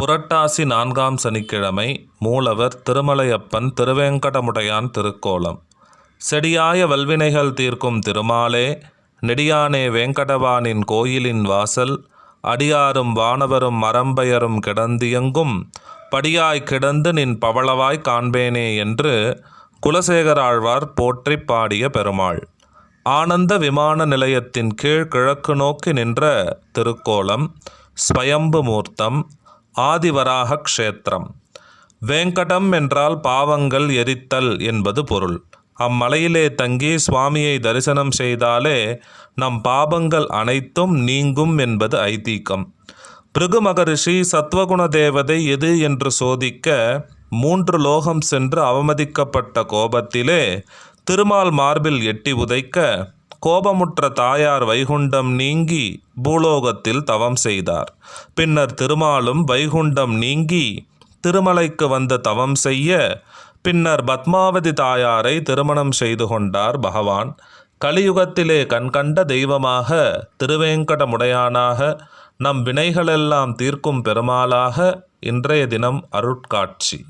புரட்டாசி நான்காம் சனிக்கிழமை மூலவர் திருமலையப்பன் திருவேங்கடமுடையான் திருக்கோலம். செடியாய வல்வினைகள் தீர்க்கும் திருமாலே நெடியானே வேங்கடவானின் கோயிலின் வாசல் அடியாரும் வானவரும் மரம்பெயரும் கிடந்தியங்கும் படியாய் கிடந்து நின் பவளவாய் காண்பேனே என்று குலசேகராழ்வார் ஆழ்வார் போற்றிப் பாடிய பெருமாள். ஆனந்த விமான நிலையத்தின் கீழ் கிழக்கு நோக்கி நின்ற திருக்கோலம் ஸ்வயம்பு மூர்த்தம் ஆதிவராக க்ஷேத்திரம். வேங்கடம் என்றால் பாவங்கள் எரித்தல் என்பது பொருள். அம்மலையிலே தங்கி சுவாமியை தரிசனம் செய்தாலே நம் பாபங்கள் அனைத்தும் நீங்கும் என்பது ஐதீகம். பிருகு மகரிஷி சத்வகுண தேவதை எது என்று சோதிக்க மூன்று லோகம் சென்று அவமதிக்கப்பட்ட கோபத்திலே திருமால் மார்பில் எட்டி உதைக்க கோபமுற்ற தாயார் வைகுண்டம் நீங்கி பூலோகத்தில் தவம் செய்தார். பின்னர் திருமாலும் வைகுண்டம் நீங்கி திருமலைக்கு வந்த தவம் செய்ய பின்னர் பத்மாவதி தாயாரை திருமணம் செய்து கொண்டார் பகவான். கலியுகத்திலே கண்கண்ட தெய்வமாக திருவேங்கடமுடையானாக நம் வினைகளெல்லாம் தீர்க்கும் பெருமாளாக இன்றைய தினம் அருட்காட்சி.